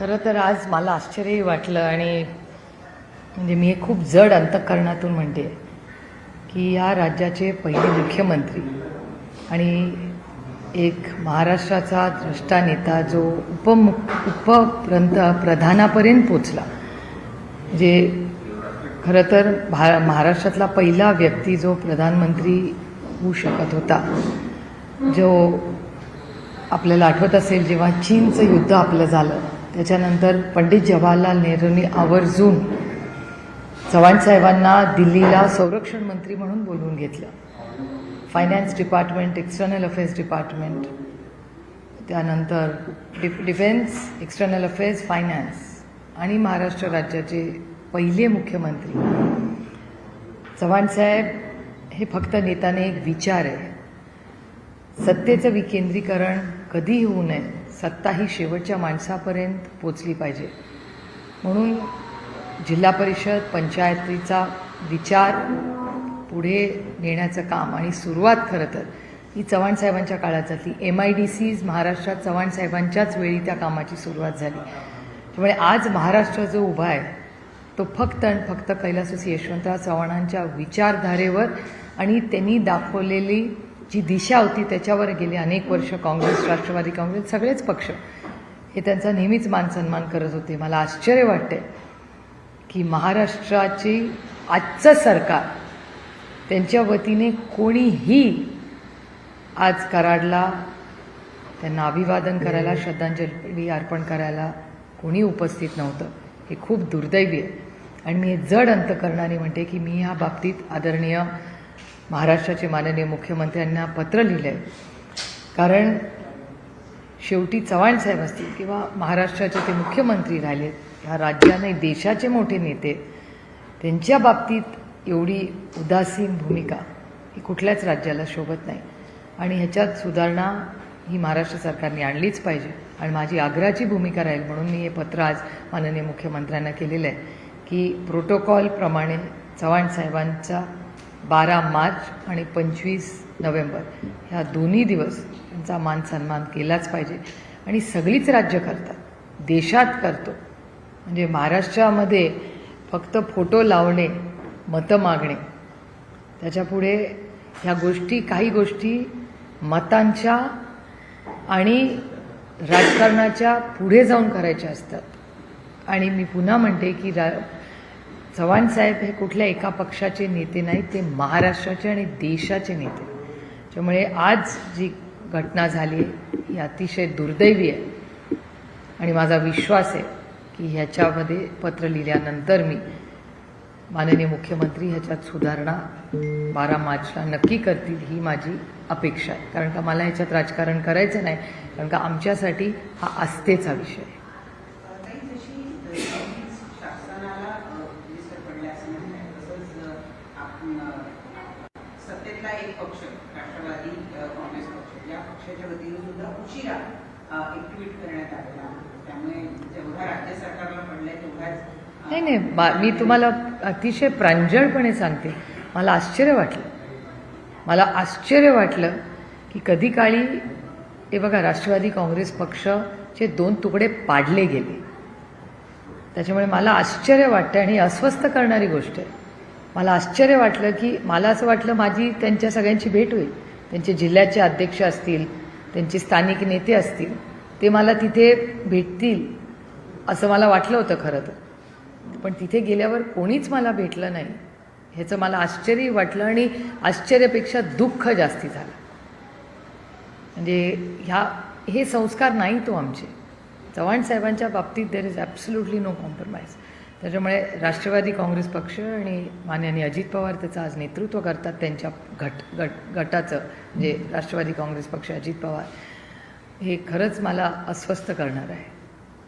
खरं तर आज मला आश्चर्यही वाटलं आणि म्हणजे मी हे खूप जड अंतःकरणातून म्हणते की या राज्याचे पहिले मुख्यमंत्री आणि एक महाराष्ट्राचा द्रष्टा नेता जो उपमुख उपप्रंत प्रधानापर्यंत पोचला. जे खरं तर भा महाराष्ट्रातला पहिला व्यक्ती जो प्रधानमंत्री होऊ शकत होता जो आपल्याला आठवत असेल जेव्हा चीनचं युद्ध आपलं झालं त्याच्यानंतर पंडित जवाहरलाल नेहरूंनी आवर्जून चव्हाण साहेबांना दिल्लीला संरक्षण मंत्री म्हणून बोलवून घेतलं. Finance department external affairs department त्यानंतर डिफ डिफेन्स एक्सटर्नल अफेअर्स फायनान्स आणि महाराष्ट्र राज्याचे पहिले मुख्यमंत्री. चव्हाण साहेब हे फक्त नेत्याने एक विचार आहे. सत्तेचं विकेंद्रीकरण कधीही होऊ नये. सत्ता ही शेवटच्या माणसापर्यंत पोचली पाहिजे. म्हणून जिल्हा परिषद पंचायतीचा विचार पुढे नेण्याचं काम आणि सुरुवात खरं तर ही चव्हाण साहेबांच्या काळात झाली. एम आय डी सीज महाराष्ट्रात चव्हाण साहेबांच्याच वेळी त्या कामाची सुरुवात झाली. त्यामुळे आज महाराष्ट्र जो उभा आहे तो फक्त आणि फक्त कैलासवासी यशवंतराव चव्हाणांच्या विचारधारेवर आणि त्यांनी दाखवलेली जी दिशा होती त्याच्यावर गेली अनेक वर्ष काँग्रेस राष्ट्रवादी काँग्रेस सगळेच पक्ष. हे त्यांचा नेहमीच मान सन्मान करत होते. मला आश्चर्य वाटते की महाराष्ट्राची आजचं सरकार त्यांच्या वतीने कोणीही आज कराडला त्यांना अभिवादन करायला श्रद्धांजली अर्पण करायला कोणी उपस्थित नव्हतं. हे खूप दुर्दैवी आहे. आणि मी हे जड अंतकरणाने म्हणते की मी ह्या बाबतीत आदरणीय महाराष्ट्राचे माननीय मुख्यमंत्र्यांना पत्र लिहिलं आहे कारण शेवटी चव्हाण साहेब असतील किंवा महाराष्ट्राचे ते मुख्यमंत्री राहिलेत ह्या राज्याने देशाचे मोठे नेते त्यांच्या बाबतीत एवढी उदासीन भूमिका ही कुठल्याच राज्याला शोभत नाही. आणि ह्याच्यात सुधारणा ही महाराष्ट्र सरकारने आणलीच पाहिजे. आणि माझी आग्रहाची भूमिका राहील म्हणून मी हे पत्र आज माननीय मुख्यमंत्र्यांना केलेलं आहे की प्रोटोकॉलप्रमाणे चव्हाण साहेबांचा बारा मार्च आणि पंचवीस नोव्हेंबर. ह्या दोन्ही दिवस त्यांचा मान सन्मान केलाच पाहिजे. आणि सगळीच राज्य करतात. देशात करतो. म्हणजे महाराष्ट्रामध्ये फक्त फोटो लावणे मतं मागणे. त्याच्यापुढे ह्या गोष्टी काही गोष्टी मतांच्या आणि राजकारणाच्या पुढे जाऊन करायच्या असतात. आणि मी पुन्हा म्हणते की रा चव्हाण साहेब हे कुठल्या एका पक्षाचे नेते नाहीत ते महाराष्ट्राचे आणि देशाचे नेते. त्यामुळे आज जी घटना झाली आहे ही अतिशय दुर्दैवी आहे. आणि माझा विश्वास आहे की ह्याच्यामध्ये पत्र लिहिल्यानंतर मी माननीय मुख्यमंत्री ह्याच्यात सुधारणा बारा मार्चला नक्की करतील ही माझी अपेक्षा आहे. कारण का मला ह्याच्यात राजकारण करायचं नाही कारण का आमच्यासाठी हा आस्थेचा विषय आहे काही जशी शासनाला विसर पडल्या असं म्हणतात तसंच अ, आपण अ, सत्तेतला एक पक्ष राष्ट्रवादी अ, काँग्रेस पक्ष या पक्षाच्या वतीने सुद्धा उशिरा अ, एक ट्विट करण्यात आलेला आहे. त्यामुळे जेवढा राज्य सरकारला पडलाय तेवढाच अ, नाही नाही बा मी तुम्हाला अतिशय प्रांजळपणे सांगते. मला आश्चर्य वाटलं. मला आश्चर्य वाटलं की कधी काळी हे बघा राष्ट्रवादी काँग्रेस पक्षचे दोन तुकडे पाडले गेले. त्याच्यामुळे मला आश्चर्य वाटतं आणि अस्वस्थ करणारी गोष्ट आहे. मला आश्चर्य वाटलं की मला असं वाटलं माझी त्यांच्या सगळ्यांची भेट होईल. त्यांचे जिल्ह्याचे अध्यक्ष असतील त्यांचे स्थानिक नेते असतील ते मला तिथे भेटतील असं मला वाटलं होतं खरं तर. पण तिथे गेल्यावर कोणीच मला भेटलं नाही. ह्याचं मला आश्चर्य वाटलं आणि आश्चर्यापेक्षा दुःख जास्ती झालं. म्हणजे ह्या हे संस्कार नाही तो आमचे. चव्हाण साहेबांच्या बाबतीत there is absolutely no compromise त्याच्यामुळे राष्ट्रवादी काँग्रेस पक्ष आणि मान्याने अजित पवार त्याचं आज नेतृत्व करतात त्यांच्या घट गट गटाचं म्हणजे राष्ट्रवादी काँग्रेस पक्ष अजित पवार. हे खरंच मला अस्वस्थ करणार आहे.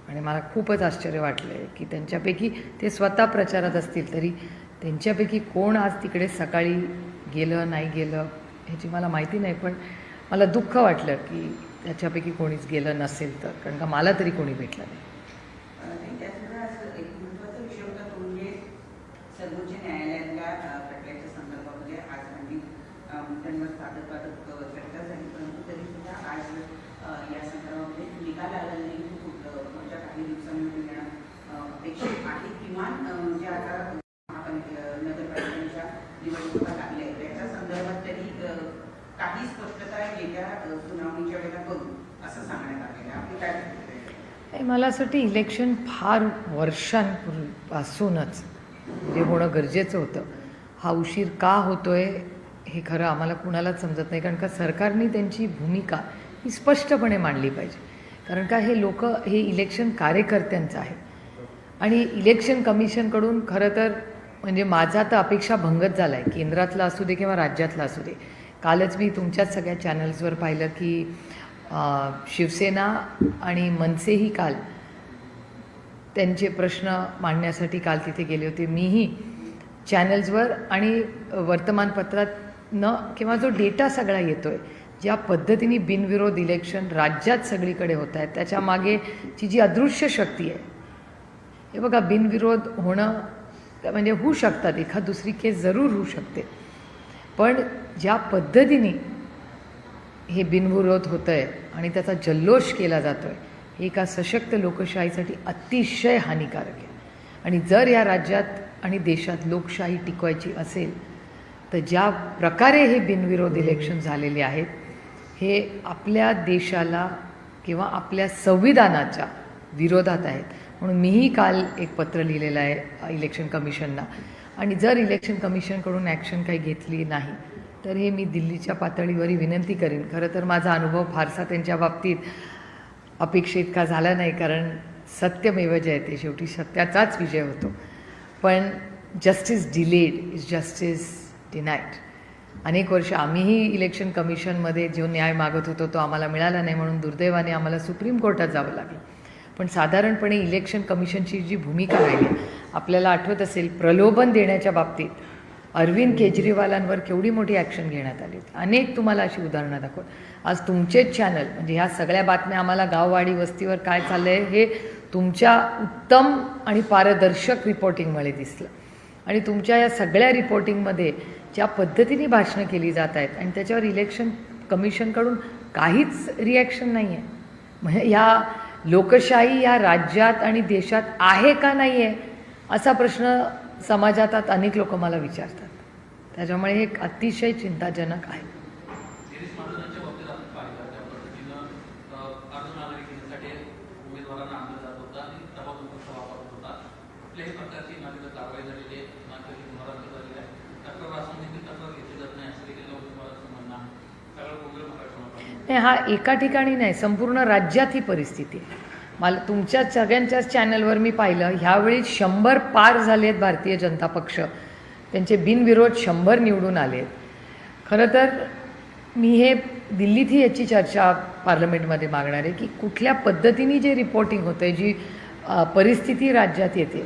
आणि मला खूपच आश्चर्य वाटलं आहे की त्यांच्यापैकी ते स्वतः प्रचारात असतील तरी त्यांच्यापैकी कोण आज तिकडे सकाळी गेलं नाही गेलं ह्याची मला माहिती नाही पण मला दुःख वाटलं की त्याच्यापैकी कोणीच गेलं नसेल तर. कारण का मला तरी कोणी भेटलं नाही अ, नाही, त्याचबरोबर असं एक महत्त्वाचा विषय होता तो म्हणजे सर्वोच्च न्यायालयातल्या अ, खटल्याच्या संदर्भामध्ये आज आम्ही अ, मुद्द्यांवर वादक वादक अ, चर्चा झाली परंतु तरी सुद्धा आज अ, या संदर्भामध्ये निकाल आला नाही खूप अ, पुढच्या काही दिवसांमध्ये नाही मला असं वाटतं इलेक्शन फार वर्षांपूर्वीपासूनच म्हणजे होणं गरजेचं होतं. हा उशीर का होतो आहे हे खरं आम्हाला कुणालाच समजत नाही कारण का सरकारने त्यांची भूमिका ही स्पष्टपणे मांडली पाहिजे. कारण का हे लोक हे इलेक्शन कार्यकर्त्यांचं आहे. आणि इलेक्शन कमिशनकडून खरं तर म्हणजे माझा तर अपेक्षा भंगच झाला आहे केंद्रातला असू दे किंवा राज्यातला असू दे. कालच मी तुमच्याच सगळ्या चॅनल्सवर पाहिलं की शिवसेना आणि मनसेही काल त्यांचे प्रश्न मांडण्यासाठी काल तिथे गेले होते. मीही चॅनल्सवर आणि वर्तमानपत्रात न किंवा जो डेटा सगळा येतो आहे ज्या पद्धतीने बिनविरोध इलेक्शन राज्यात सगळीकडे होत आहेत त्याच्या मागेची जी अदृश्य शक्ती आहे हे बघा बिनविरोध होणं म्हणजे होऊ शकतात एखाद दुसरी केस जरूर होऊ शकते. पण ज्या पद्धतीने हे बिनविरोध होतं आहे आणि त्याचा जल्लोष केला जातो आहे एका सशक्त लोकशाहीसाठी अतिशय हानिकारक आहे. आणि जर या राज्यात आणि देशात लोकशाही टिकवायची असेल तर ज्या प्रकारे हे बिनविरोध इलेक्शन झालेले आहेत हे आपल्या देशाला किंवा आपल्या संविधानाच्या विरोधात आहेत. म्हणून मीही काल एक पत्र लिहिलेलं आहे इलेक्शन कमिशनला आणि जर इलेक्शन कमिशनकडून ॲक्शन काही घेतली नाही तर हे मी दिल्लीच्या पातळीवरही विनंती करेन. खरं तर माझा अनुभव फारसा त्यांच्या बाबतीत अपेक्षित का झाला नाही कारण सत्यमेव जयते शेवटी सत्याचाच विजय होतो. पण justice delayed is justice denied अनेक वर्ष आम्हीही इलेक्शन कमिशनमध्ये जो न्याय मागत होतो तो आम्हाला मिळाला नाही म्हणून दुर्दैवाने आम्हाला सुप्रीम कोर्टात जावं लागलं. पण साधारणपणे इलेक्शन कमिशनची जी भूमिका राहिली आहे, आपल्याला आठवत असेल प्रलोभन देण्याच्या बाबतीत अरविंद केजरीवालांवर केवढी मोठी ॲक्शन घेण्यात आली अनेक तुम्हाला अशी उदाहरणं दाखवत. आज तुमचेच चॅनल म्हणजे ह्या सगळ्या बातम्या आम्हाला गाववाडी वस्तीवर काय चाललं आहे हे तुमच्या उत्तम आणि पारदर्शक रिपोर्टिंगमुळे दिसलं. आणि तुमच्या या सगळ्या रिपोर्टिंगमध्ये ज्या पद्धतीने भाषणं केली जात आहेत आणि त्याच्यावर इलेक्शन कमिशनकडून काहीच रिॲक्शन नाही आहे म्हणजे ह्या लोकशाही या राज्यात आणि देशात आहे का नाही आहे असा प्रश्न समाजात आत अनेक लोक मला विचारतात. त्याच्यामुळे हे एक अतिशय चिंताजनक आहे. नाही हा एका ठिकाणी नाही संपूर्ण राज्यात ही परिस्थिती आहे. मला तुमच्या सगळ्यांच्याच चॅनलवर मी पाहिलं ह्यावेळी शंभर पार झाले आहेत भारतीय जनता पक्ष. त्यांचे बिनविरोध शंभर निवडून आले आहेत. खरं तर मी हे दिल्लीतही याची चर्चा पार्लमेंटमध्ये मागणार आहे की कुठल्या पद्धतीने जे रिपोर्टिंग होतं आहे जी परिस्थिती राज्यात येते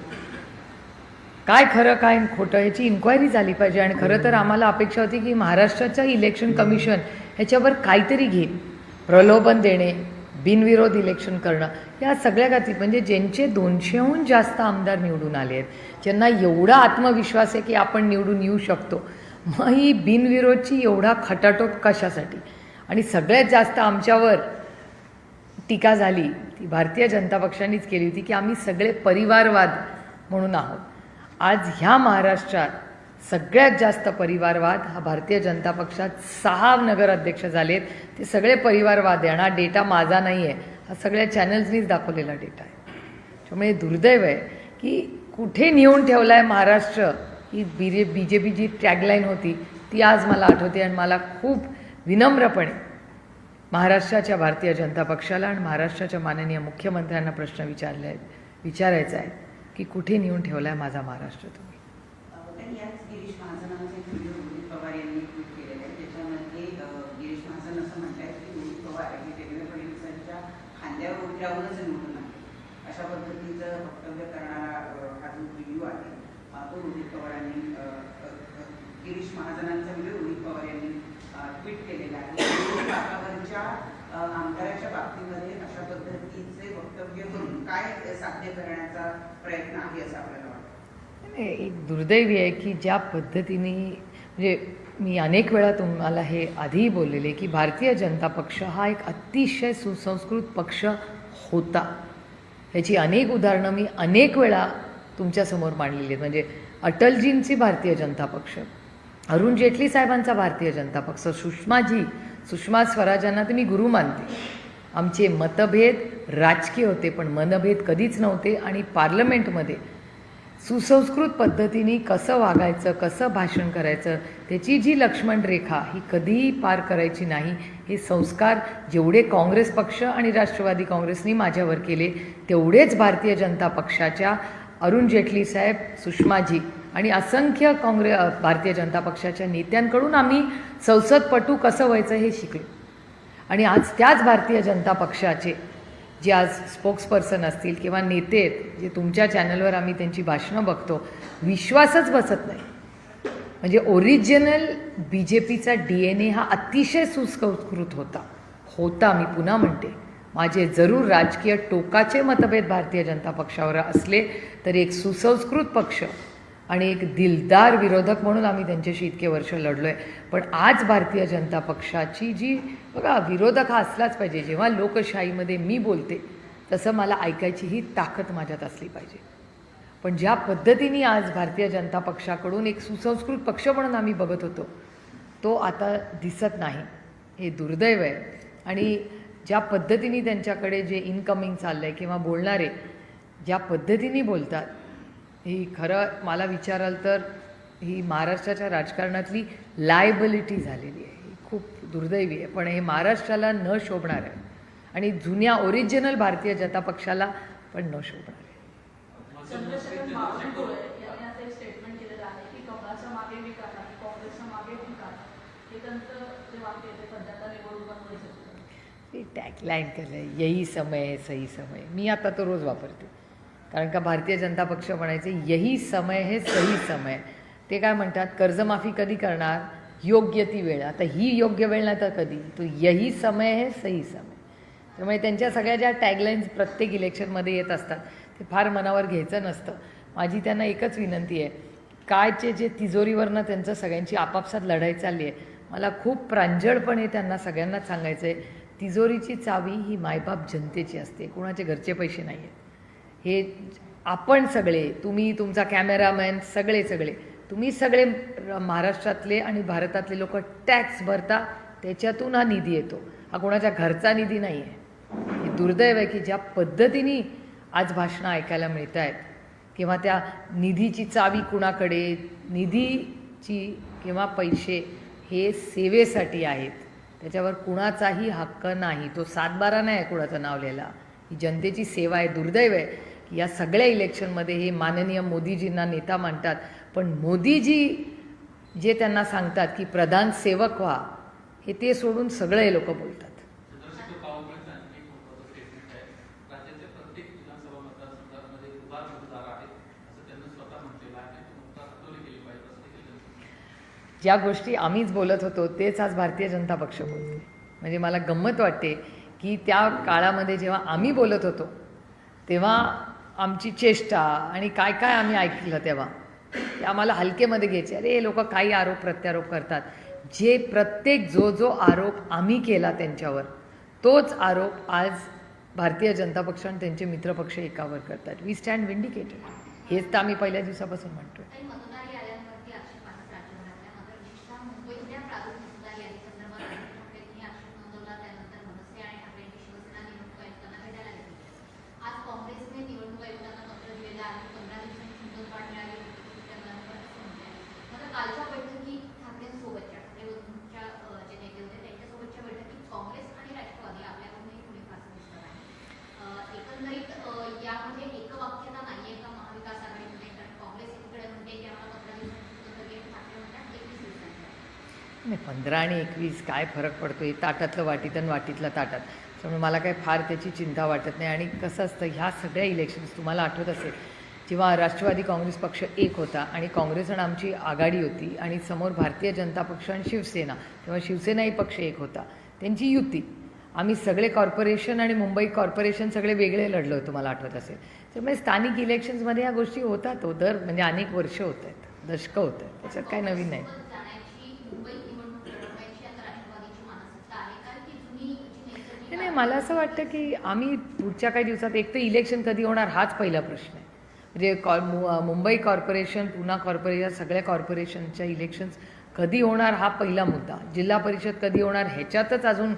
काय खरं काय खोटं याची इन्क्वायरी झाली पाहिजे. आणि खरं तर आम्हाला अपेक्षा होती की महाराष्ट्राचं इलेक्शन कमिशन ह्याच्यावर काहीतरी घेईल. प्रलोभन देणे बिनविरोध इलेक्शन करणं या सगळ्या गाती म्हणजे ज्यांचे दोनशेहून जास्त आमदार निवडून आले आहेत ज्यांना एवढा आत्मविश्वास आहे की आपण निवडून येऊ शकतो मग ही बिनविरोधची एवढा खटाटोप कशासाठी? आणि सगळ्यात जास्त आमच्यावर टीका झाली ती भारतीय जनता पक्षानेच केली होती की आम्ही सगळे परिवारवाद म्हणून आहोत. आज ह्या महाराष्ट्रात सगळ्यात जास्त परिवारवाद हा भारतीय जनता पक्षात सहा नगर अध्यक्ष झालेत. ते सगळे परिवारवाद आहे. आणि हा डेटा माझा नाही आहे हा सगळ्या चॅनल्सनीच दाखवलेला डेटा आहे. त्यामुळे दुर्दैव आहे की कुठे नेऊन ठेवला आहे महाराष्ट्र ही बी जे बी जे पीची टॅगलाईन होती ती आज मला आठवते आणि मला खूप विनम्रपणे महाराष्ट्राच्या भारतीय जनता पक्षाला आणि महाराष्ट्राच्या माननीय मुख्यमंत्र्यांना प्रश्न विचारले आहेत विचारायचा आहे की कुठे नेऊन ठेवला आहे माझा महाराष्ट्र तुम्ही? आणि गिरीश महाजनांचे व्हिडिओ म्हणजे रोहित पवार यांनी ट्विट केलेला आहे. त्याच्यामध्ये गिरीश महाजन असं म्हणतात की रोहित पवार हे देवेंद्र फडणवीसांच्या खांद्यावर उभी राहूनच निवडून आले. अशा पद्धतीचं वक्तव्य करणारा हा जो व्हिडिओ आहे तो रोहित पवारांनी गिरीश महाजनांचा व्हिडिओ रोहित पवार यांनी म्हणजे ट्विट केलेला आहे. काकावरच्या आमदाराच्या बाबतीमध्ये अशा पद्धतीचे वक्तव्य करून काय साध्य करण्याचा प्रयत्न आहे असं आपल्याला एक दुर्दैवी आहे की ज्या पद्धतीने म्हणजे मी अनेक वेळा तुम्हाला हे आधीही बोललेले की भारतीय जनता पक्ष हा एक अतिशय सुसंस्कृत पक्ष होता. ह्याची अनेक उदाहरणं मी अनेक वेळा तुमच्यासमोर मांडलेली आहेत. म्हणजे अटलजींची भारतीय जनता पक्ष अरुण जेटली साहेबांचा भारतीय जनता पक्ष सुषमाजी सुषमा स्वराजांना तर मी गुरु मानते. आमचे मतभेद राजकीय होते पण मनभेद कधीच नव्हते आणि पार्लमेंटमध्ये सुसंस्कृत पद्धतीने कसं वागायचं कसं भाषण करायचं त्याची जी लक्ष्मण रेखा ही कधीही पार करायची नाही हे संस्कार जेवढे काँग्रेस पक्ष आणि राष्ट्रवादी काँग्रेसनी माझ्यावर केले तेवढेच भारतीय जनता पक्षाच्या अरुण जेटली साहेब सुषमाजी आणि असंख्य काँग्रे भारतीय जनता पक्षाच्या नेत्यांकडून आम्ही संसदपटू कसं व्हायचं हे शिकलो. आणि आज त्याच भारतीय जनता पक्षाचे जे आज स्पोक्सपर्सन असतील किंवा नेते आहेत जे तुमच्या चॅनलवर आम्ही त्यांची भाषणं बघतो विश्वासच बसत नाही. म्हणजे ओरिजिनल बी जे पीचा डी एन ए हा अतिशय सुसंस्कृत होता. होता मी पुन्हा म्हणते. माझे जरूर राजकीय टोकाचे मतभेद भारतीय जनता पक्षावर असले तरी एक सुसंस्कृत पक्ष आणि एक दिलदार विरोधक म्हणून आम्ही त्यांच्याशी इतके वर्ष लढलो आहे पण आज भारतीय जनता पक्षाची जी बघा विरोधक हा असलाच पाहिजे. जेव्हा लोकशाहीमध्ये मी बोलते तसं मला ऐकायची ही ताकद माझ्यात असली पाहिजे. पण ज्या पद्धतीने आज भारतीय जनता पक्षाकडून एक सुसंस्कृत पक्ष म्हणून आम्ही बघत होतो तो आता दिसत नाही. हे दुर्दैव आहे. आणि ज्या पद्धतीने त्यांच्याकडे जे इनकमिंग चाललं आहे किंवा बोलणारे ज्या पद्धतीने बोलतात ही खरं मला विचाराल तर ही महाराष्ट्राच्या राजकारणातली लायबिलिटी झालेली आहे. ही खूप दुर्दैवी आहे. पण हे महाराष्ट्राला न शोभणार आहे. आणि जुन्या ओरिजिनल भारतीय जनता पक्षाला पण न शोभणार आहे. चंद्रशेखर बावनकुळे यांनी असं एक स्टेटमेंट केलेलं आहे की कमळाच्या मागे मी काढा काँग्रेसच्या मागे मी काढा त्यांचं जे वाक्य आहे ते सध्या आता निवडणुकांमध्ये चर्चेत आहे. ते टॅगलाईन केलं यही समय सही समय मी आता तो रोज वापरते. कारण का भारतीय जनता पक्ष म्हणायचे यही समय हे सही समय ते काय म्हणतात? कर्जमाफी कधी करणार? योग्य ती वेळ. आता ही योग्य वेळ नाही तर कधी? तो यही समय हे सही समय त्यामुळे त्यांच्या सगळ्या ज्या टॅगलाईन्स प्रत्येक इलेक्शनमध्ये येत असतात ते फार मनावर घ्यायचं नसतं. माझी त्यांना एकच विनंती आहे. कायचे जे तिजोरीवरनं त्यांचं सगळ्यांची आपापसात लढाई चालली आहे मला खूप प्रांजळपणे त्यांना सगळ्यांनाच सांगायचं आहे तिजोरीची चावी ही मायबाप जनतेची असते. कोणाचे घरचे पैसे नाही आहेत हे आपण सगळे तुम्ही तुमचा कॅमेरामॅन सगळे सगळे तुम्ही सगळे महाराष्ट्रातले आणि भारतातले लोक टॅक्स भरता त्याच्यातून हा निधी येतो. हा कोणाच्या घरचा निधी नाही आहे हे दुर्दैव आहे की ज्या पद्धतीने आज भाषणं ऐकायला मिळत आहेत किंवा त्या निधीची चावी कुणाकडे निधीची किंवा पैसे हे सेवेसाठी आहेत त्याच्यावर कुणाचाही हक्क नाही. तो सातबारा नाही आहे कुणाचं नाव लिहिला ही जनतेची सेवा आहे दुर्दैव आहे. की या सगळ्या इलेक्शनमध्ये हे माननीय मोदीजींना नेता मानतात. पण मोदीजी जे त्यांना सांगतात की प्रधान सेवक व्हा हे ते सोडून सगळे लोक बोलतात. ज्या गोष्टी आम्हीच बोलत होतो तेच आज भारतीय जनता पक्ष बोलते म्हणजे मला गंमत वाटते की त्या काळामध्ये जेव्हा आम्ही बोलत होतो तेव्हा आमची चेष्टा आणि काय काय आम्ही ऐकलं तेव्हा. ते आम्हाला हलकेमध्ये घ्यायचे. अरे हे लोक काही आरोप प्रत्यारोप करतात. जे प्रत्येक जो जो आरोप आम्ही केला त्यांच्यावर तोच आरोप आज भारतीय जनता पक्ष आणि त्यांचे मित्रपक्ष एकावर करतात. वी स्टँड विंडिकेटेड हेच तर आम्ही पहिल्या दिवसापासून म्हणतोय काही मतदार याद्यांवरती आक्षेप आणत राज्यभरातल्या मात्र विशेषतः मुंबईतल्या प्रारूप मतदार यादीसंदर्भात उद्धव ठाकरेंनी आक्षेप नोंदवला त्यानंतर मनसे आणि ठाकरेंची शिवसेना निवडणूक आयुक्तांना भेटायला गेली आज काँग्रेसने निवडणूक आयुक्तांना पत्र दिलेलं आहे पंधरा दिवसांची मुदतवाढ मिळाली होती त्यानंतर असं म्हणते मात्र कालच्या बैठकीत ठाकरेंसोबतच्या ठाकरे बंधूंच्या अं, जे नेते होते त्यांच्यासोबतच्या बैठकीत काँग्रेस आणि राष्ट्रवादी आपल्याकडूनही थोडी फारसं दिसत आहे अं, एकंदरीत अं, यामध्ये एकवाक्यता नाहीये का महाविकास आघाडीमध्ये कारण काँग्रेस एकीकडे म्हणते की आम्हाला पंधरा दिवसांची मुदत हवी आहे ठाकरे म्हणतात एकवीस दिवसांची आहे. नाही पंधरा आणि एकवीस काय फरक पडतो आहे ताटातलं वाटीत आणि वाटीतलं ताटात. त्यामुळे मला काय फार त्याची चिंता वाटत नाही. आणि कसं असतं ह्या सगळ्या इलेक्शन्स तुम्हाला आठवत असेल जेव्हा राष्ट्रवादी काँग्रेस पक्ष एक होता आणि काँग्रेस आणि आमची आघाडी होती आणि समोर भारतीय जनता पक्ष आणि शिवसेना तेव्हा शिवसेनाही पक्ष एक होता. त्यांची युती. आम्ही सगळे कॉर्पोरेशन आणि मुंबई कॉर्पोरेशन सगळे वेगळे लढलो होतो मला आठवत असेल. त्यामुळे स्थानिक इलेक्शन्समध्ये या गोष्टी होतात हो दर म्हणजे अनेक वर्ष होत आहेत दशकं होत आहेत. त्याच्यात काय नवीन नाही. नाही, मला असं वाटतं की आम्ही पुढच्या काही दिवसात एक तर इलेक्शन कधी होणार हाच पहिला प्रश्न आहे. म्हणजे कॉ मु- मुंबई कॉर्पोरेशन पुणा कॉर्पोरेशन सगळ्या कॉर्पोरेशनच्या इलेक्शन्स कधी होणार हा पहिला मुद्दा. जिल्हा परिषद कधी होणार ह्याच्यातच अजून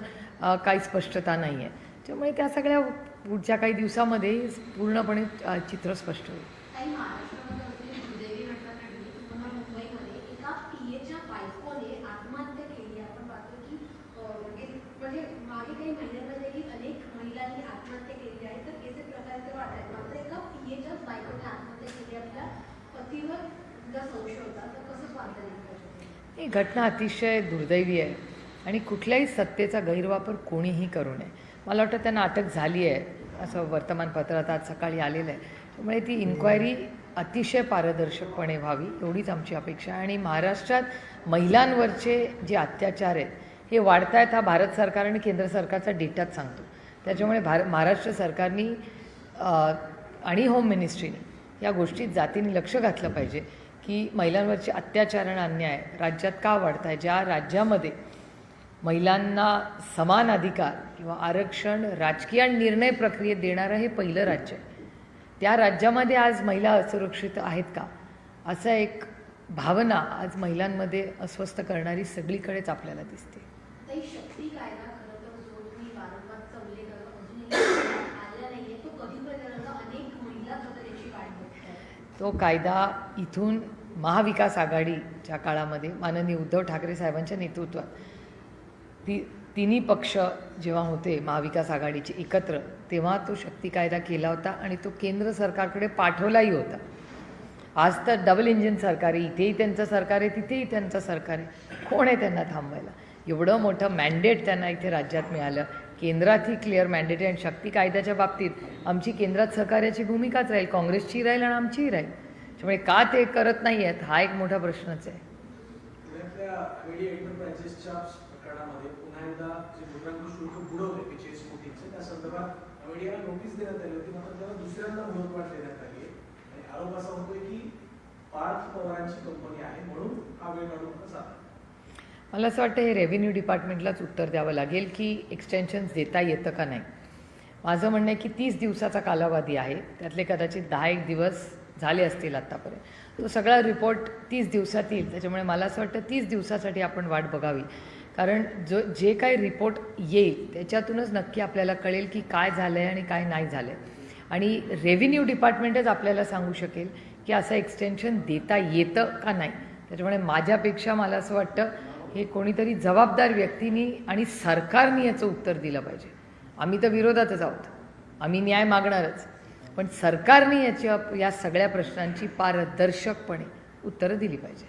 काही स्पष्टता नाही आहे त्यामुळे त्या सगळ्या पुढच्या काही दिवसामध्ये पूर्णपणे चित्र स्पष्ट होईल काही महाराष्ट्रामध्ये असलेली दुर्दैवी घटना घडली ती पुन्हा मुंबईमध्ये एका पीएच्या बायकोने आत्महत्या केली आपण पाहतो की अं, एक- म्हणजे मागे काही महिन्यांमध्ये देखील अनेक महिलांनी आत्महत्या केली आहे तर याचे प्रकार ते वाटत मात्र एका पीएच्याच बायकोने आत्महत्या केली आपल्या पतीवर जर संशय होता तर कसं पाहता येईल त्याच्यामध्ये? ही घटना अतिशय दुर्दैवी आहे. आणि कुठल्याही सत्तेचा गैरवापर कोणीही करू नये. मला वाटतं त्यांना अटक झाली आहे असं वर्तमानपत्रात आज सकाळी आलेलं आहे. त्यामुळे ती इन्क्वायरी अतिशय पारदर्शकपणे व्हावी एवढीच आमची अपेक्षा आहे. आणि महाराष्ट्रात महिलांवरचे जे अत्याचार आहेत हे वाढत आहेत हा भारत सरकार आणि केंद्र सरकारचा डेटाच सांगतो. त्याच्यामुळे भार महाराष्ट्र सरकारनी आणि होम मिनिस्ट्रीने या गोष्टीत जातीने लक्ष घातलं पाहिजे. की महिलांवरचे अत्याचार आणि अन्याय राज्यात का वाढत आहे ज्या राज्यामध्ये महिलांना समान अधिकार किंवा आरक्षण राजकीय आणि निर्णय प्रक्रियेत देणारं हे पहिलं राज्य आहे. त्या राज्यामध्ये आज महिला असुरक्षित आहेत का? असा एक भावना आज महिलांमध्ये अस्वस्थ करणारी सगळीकडेच आपल्याला दिसते ताई शक्ती कायदा खरं तर जो तुम्ही वारंवारचा उल्लेख करता अजूनही आलेला नाहीये तो कधीपर्यंत अनेक महिला खरं त्याची वाट बघतात तो कायदा इथून महाविकास आघाडीच्या काळामध्ये माननीय उद्धव ठाकरे साहेबांच्या नेतृत्वात ती तिन्ही पक्ष जेव्हा होते महाविकास आघाडीचे एकत्र तेव्हा तो शक्ती कायदा केला होता आणि तो केंद्र सरकारकडे पाठवलाही होता. आज तर डबल इंजिन सरकार आहे इथेही त्यांचं सरकार आहे तिथेही त्यांचं सरकार आहे. कोण आहे त्यांना थांबवायला? एवढं मोठं मॅन्डेट त्यांना इथे राज्यात मिळालं. केंद्रात ही क्लिअर मॅन्डेट आणि शक्ती कायद्याच्या बाबतीत आमची केंद्रात सहकार्याची भूमिकाच राहील. काँग्रेसची राहील आणि आमचीही राहील. त्यामुळे का ते करत नाही आहेत हा एक मोठा प्रश्नच आहे. आरोप असा होतोय की पार्थ पवारांची कंपनी आहे म्हणून हा वेळ काढून झाला मला असं वाटतं हे रेव्हेन्यू डिपार्टमेंटलाच उत्तर द्यावं लागेल की एक्सटेन्शन्स देता येतं का नाही. माझं म्हणणं आहे की तीस दिवसाचा कालावधी आहे. त्यातले कदाचित दहा एक दिवस झाले असतील आत्तापर्यंत. तो सगळा रिपोर्ट तीस दिवसात येईल. त्याच्यामुळे मला असं वाटतं तीस दिवसासाठी आपण वाट बघावी. कारण जो जे काही रिपोर्ट येईल त्याच्यातूनच नक्की आपल्याला कळेल की काय झालं आहे आणि काय नाही झालं आहे आणि रेव्हेन्यू डिपार्टमेंटच आपल्याला सांगू शकेल की असं एक्सटेन्शन देता येतं का नाही. त्याच्यामुळे माझ्यापेक्षा मला असं वाटतं हे कोणीतरी जबाबदार व्यक्तींनी आणि सरकारने याचं उत्तर दिलं पाहिजे. आम्ही तर विरोधातच आहोत. आम्ही न्याय मागणारच. पण सरकारने याच्या या सगळ्या प्रश्नांची पारदर्शकपणे उत्तरं दिली पाहिजे.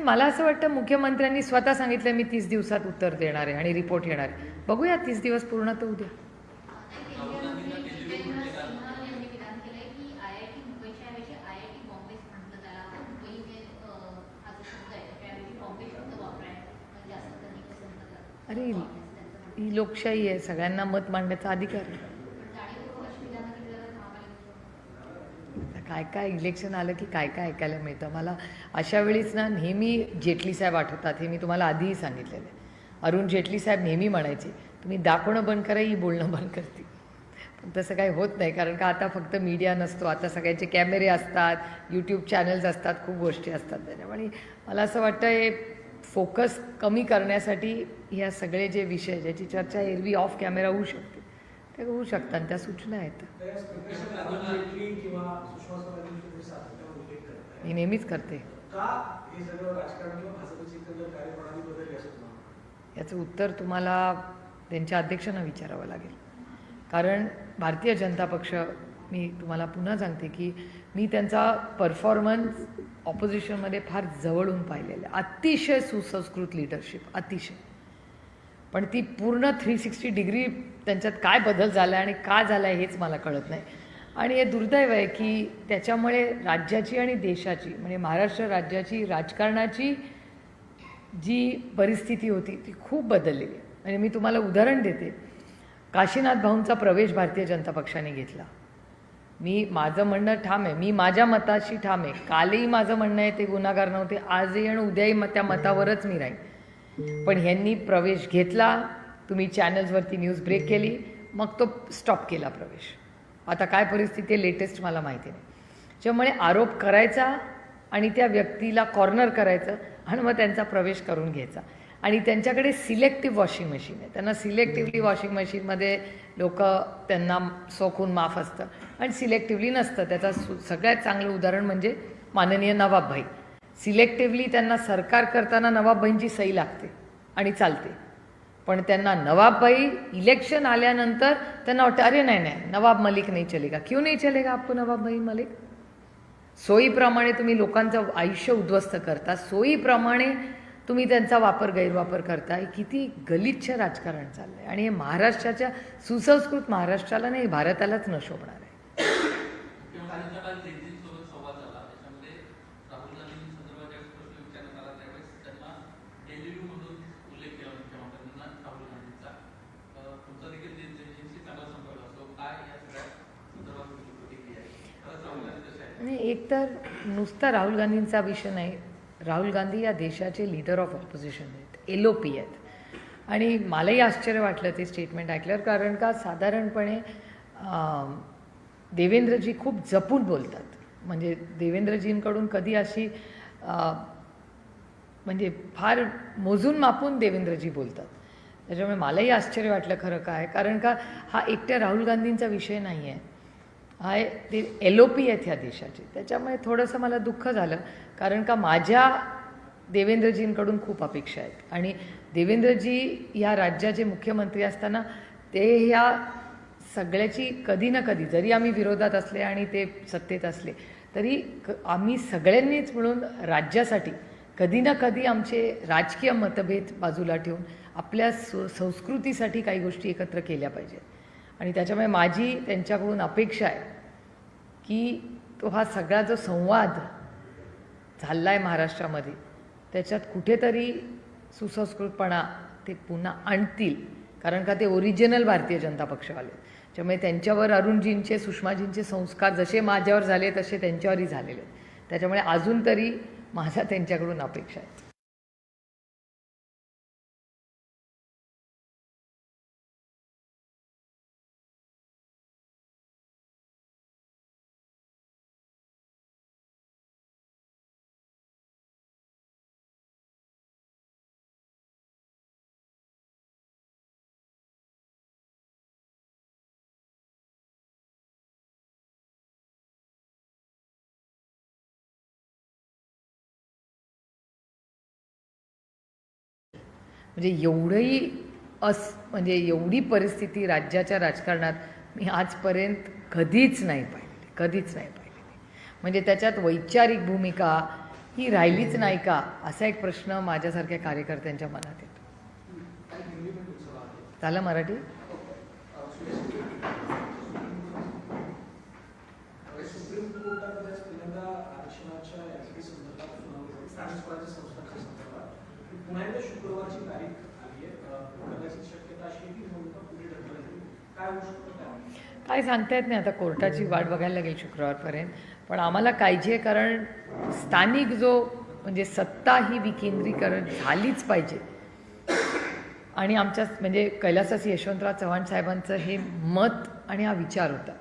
मला असं वाटतं मुख्यमंत्र्यांनी स्वतः सांगितलं मी तीस दिवसात उत्तर देणार आहे आणि रिपोर्ट येणार आहे. बघूया तीस दिवस पूर्ण तर उद्या केंद्रीय मंत्री जितेंद्र सिन्हा यांनी विधान केलंय की आय आय टी मुंबईच्या ऐवजी आय आय टी बॉम्बेच म्हटलं त्याला मुंबई हे अं, हा जो शब्द आहे त्याऐवजी बॉम्बे शब्द वापराय जास्त त्यांनी पसंत करतात अरे ही लोकशाही आहे. सगळ्यांना मत मांडण्याचा अधिकार आहे. काय काय इलेक्शन आलं की काय काय ऐकायला मिळतं? मला अशा वेळीच ना नेहमी जेटली साहेब आठवतात. हे मी तुम्हाला आधीही सांगितलेलं आहे. अरुण जेटली साहेब नेहमी म्हणायचे तुम्ही दाखवणं बंद करा ही बोलणं बंद करते. पण तसं काही होत नाही कारण का आता फक्त मीडिया नसतो. आता सगळ्यांचे कॅमेरे असतात यूट्यूब चॅनल्स असतात खूप गोष्टी असतात. त्याच्यामुळे मला असं वाटतं हे फोकस कमी करण्यासाठी ह्या सगळे जे विषय ज्याची चर्चा एरवी ऑफ कॅमेरा होऊ शकते. ते होऊ शकतात त्या सूचना आहेत. मी नेहमीच करते. याचं उत्तर तुम्हाला त्यांच्या अध्यक्षांना विचारावं लागेल. कारण भारतीय जनता पक्ष मी तुम्हाला पुन्हा सांगते की मी त्यांचा परफॉर्मन्स ऑपोजिशनमध्ये फार जवळून पाहिलेलं आहे. अतिशय सुसंस्कृत लिडरशिप अतिशय. पण ती पूर्ण थ्री सिक्स्टी डिग्री त्यांच्यात काय बदल झाला आणि का झाला आहे हेच मला कळत नाही. आणि हे दुर्दैव आहे की त्याच्यामुळे राज्याची आणि देशाची म्हणजे महाराष्ट्र राज्याची राजकारणाची जी परिस्थिती होती ती खूप बदललेली म्हणजे मी तुम्हाला उदाहरण देते. काशीनाथ भाऊंचा प्रवेश भारतीय जनता पक्षाने घेतला. मी माझं म्हणणं ठाम आहे. मी माझ्या मताशी ठाम आहे. कालही माझं म्हणणं आहे ते गुन्हागार नव्हते. आजही आणि उद्याही मग त्या मतावरच मी राहीन. पण ह्यांनी प्रवेश घेतला. तुम्ही चॅनल्सवरती न्यूज ब्रेक केली. मग तो स्टॉप केला प्रवेश. आता काय परिस्थिती आहे लेटेस्ट मला माहिती नाही. त्यामुळे आरोप करायचा आणि त्या व्यक्तीला कॉर्नर करायचं आणि मग त्यांचा प्रवेश करून घ्यायचा. आणि त्यांच्याकडे सिलेक्टिव्ह वॉशिंग मशीन आहे. त्यांना सिलेक्टिव्हली वॉशिंग मशीनमध्ये लोक त्यांना सोखून माफ असतं. आणि सिलेक्टिव्हली नसतं. त्याचा सु सगळ्यात चांगलं उदाहरण म्हणजे माननीय नवाबभाई. सिलेक्टिव्हली त्यांना सरकार करताना नवाबभाईंची सही लागते आणि चालते. पण त्यांना नवाबभाई इलेक्शन आल्यानंतर त्यांना वाटतं अरे नाही नाही नवाब मलिक नाही चलेगा. क्यों नाही चलेगा आपको नवाब भाई मलिक? सोयीप्रमाणे तुम्ही लोकांचं आयुष्य उद्ध्वस्त करता. सोयीप्रमाणे तुम्ही त्यांचा वापर गैरवापर करताय. किती गलिच्छ राजकारण चाललंय. आणि हे महाराष्ट्राच्या सुसंस्कृत महाराष्ट्राला नाही भारतालाच न शोभणार आहे आहे एक तर नुसता राहुल गांधींचा विषय नाही राहुल गांधी या देशाचे लीडर ऑफ ऑपोजिशन आहेत एल ओ पी आहेत. आणि मलाही आश्चर्य वाटलं ते स्टेटमेंट ऐकल्यावर कारण का साधारणपणे देवेंद्रजी खूप जपून बोलतात. म्हणजे देवेंद्रजींकडून कधी अशी म्हणजे फार मोजून मापून देवेंद्रजी बोलतात. त्याच्यामुळे मलाही आश्चर्य वाटलं खरं काय कारण का हा एकट्या राहुल गांधींचा विषय नाही आहे हा ते एल ओ पी आहेत ह्या देशाचे. त्याच्यामुळे थोडंसं मला दुःख झालं. कारण का माझ्या देवेंद्रजींकडून खूप अपेक्षा आहेत. आणि देवेंद्रजी या राज्याचे मुख्यमंत्री असताना ते ह्या सगळ्याची कधी ना कधी जरी आम्ही विरोधात असले आणि ते सत्तेत असले तरी क आम्ही सगळ्यांनीच मिळून राज्यासाठी कधी ना कधी आमचे राजकीय मतभेद बाजूला ठेवून आपल्या सु संस्कृतीसाठी काही गोष्टी एकत्र केल्या पाहिजेत. आणि त्याच्यामुळे माझी त्यांच्याकडून अपेक्षा आहे की तो हा सगळा जो संवाद चालला आहे महाराष्ट्रामध्ये. त्याच्यात कुठेतरी सुसंस्कृतपणा ते पुन्हा आणतील. कारण का ते ओरिजिनल भारतीय जनता पक्षवाले त्यामुळे त्यांच्यावर अरुणजींचे सुषमाजींचे संस्कार जसे माझ्यावर झाले तसे त्यांच्यावरही झालेले आहेत. त्याच्यामुळे अजून तरी माझ्या त्यांच्याकडून अपेक्षा आहे. म्हणजे एवढंही अस म्हणजे एवढी परिस्थिती राज्याच्या राजकारणात मी आजपर्यंत कधीच नाही पाहिलेली कधीच नाही पाहिलेली म्हणजे त्याच्यात वैचारिक भूमिका ही राहिलीच नाही का असा एक प्रश्न माझ्यासारख्या कार्यकर्त्यांच्या मनात येतो. झालं मराठी? सुप्रीम कोर्टामध्ये पुन्हा एकदा शुक्रवारची तारीख आली आहे. कदाचित शक्यता अशी की पुढे ढकलली. काय होऊ शकतं काय काय सांगता येत नाही आता कोर्टाची वाट बघायला लागेल शुक्रवारपर्यंत. पण आम्हाला काळजी कारण स्थानिक जो म्हणजे सत्ता ही विकेंद्रीकरण झालीच पाहिजे. आणि आमच्या म्हणजे कैलासासी यशवंतराव चव्हाण साहेबांचं हे मत आणि हा विचार होता.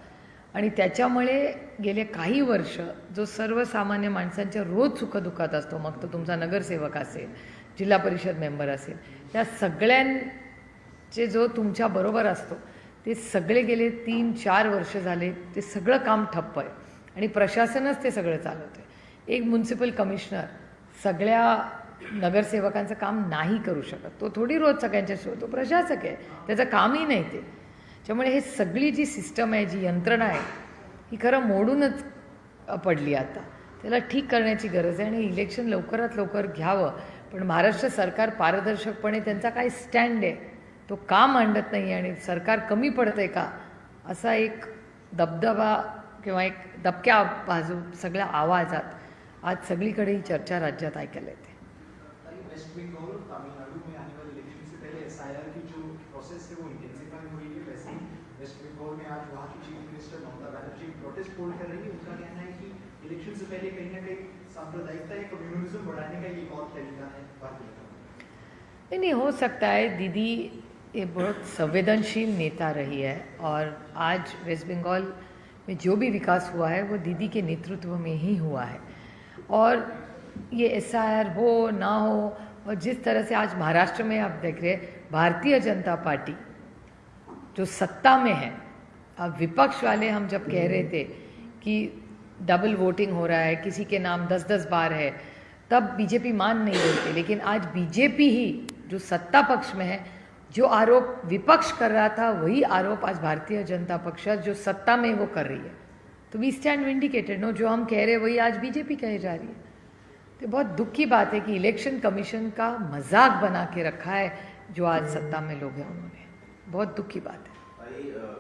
आणि त्याच्यामुळे गेले काही वर्ष जो सर्वसामान्य माणसांच्या रोज सुखदुःखात असतो मग तो तुमचा नगरसेवक असेल जिल्हा परिषद मेंबर असेल. त्या सगळ्यांचे जो तुमच्याबरोबर असतो ते सगळे गेले तीन चार वर्ष झाले ते सगळं काम ठप्प आहे. आणि प्रशासनच ते सगळं चालवतं आहे एक म्युन्सिपल कमिशनर सगळ्या नगरसेवकांचं काम नाही करू शकत. तो थोडी रोज सगळ्यांच्या शिवाय तो प्रशासक आहे. त्याचं कामही नाही ते. त्यामुळे हे सगळी जी सिस्टम आहे जी यंत्रणा आहे ही खरं मोडूनच पडली आता. त्याला ठीक करण्याची गरज आहे आणि इलेक्शन लवकरात लवकर घ्यावं. पण महाराष्ट्र सरकार पारदर्शकपणे त्यांचा काय स्टँड आहे. तो का मांडत नाही आणि सरकार कमी पडतं आहे का? असा एक दबदबा किंवा एक दबक्या बाजू सगळ्या आवाजात आज सगळीकडे ही चर्चा राज्यात ऐकायला येते. वेस्ट बंगाल में इलेक्शन से पहले आज वहाँ की chief minister Mamata Banerjee protest कर रही है. उनका कहना है कि इलेक्शन से पहले कहीं ना कहीं सांप्रदायिकता या कम्युनलिज्म बढ़ाने का ये और तरीका है। नहीं नहीं, हो सकता है, दीदी, ये बहुत संवेदनशील नेता रही है और आज वेस्ट बंगाल में जो भी विकास हुआ है, वो दीदी के नेतृत्व में ही हुआ है। और ये एस हो, ना हो, और जिस तरह से आज महाराष्ट्र में आप देख रहे हैं, भारतीय जनता पार्टी जो सत्ता में है, अब विपक्ष वाले हम जब कह रहे थे कि डबल वोटिंग हो रहा है, किसी के नाम दस दस बार है तब बीजेपी मान नहीं थी लेकिन आज बीजेपी ही, जो सत्ता पक्ष में है, जो आरोप विपक्ष कर रहा था, वही आरोप आज भारतीय जनता पक्ष जो सत्ता में वो कर रही है। तो वी स्टैंड विंडिकेटेड नो, जो हम कह रहे हैं, वही आज बीजेपी कहे जा रही है। तो बहुत दुख की बात है कि इलेक्शन कमीशन का मज़ाक बना के रखा है, जो आज सत्ता में लोग हैं उन्होंने। बहुत दुख की बात है।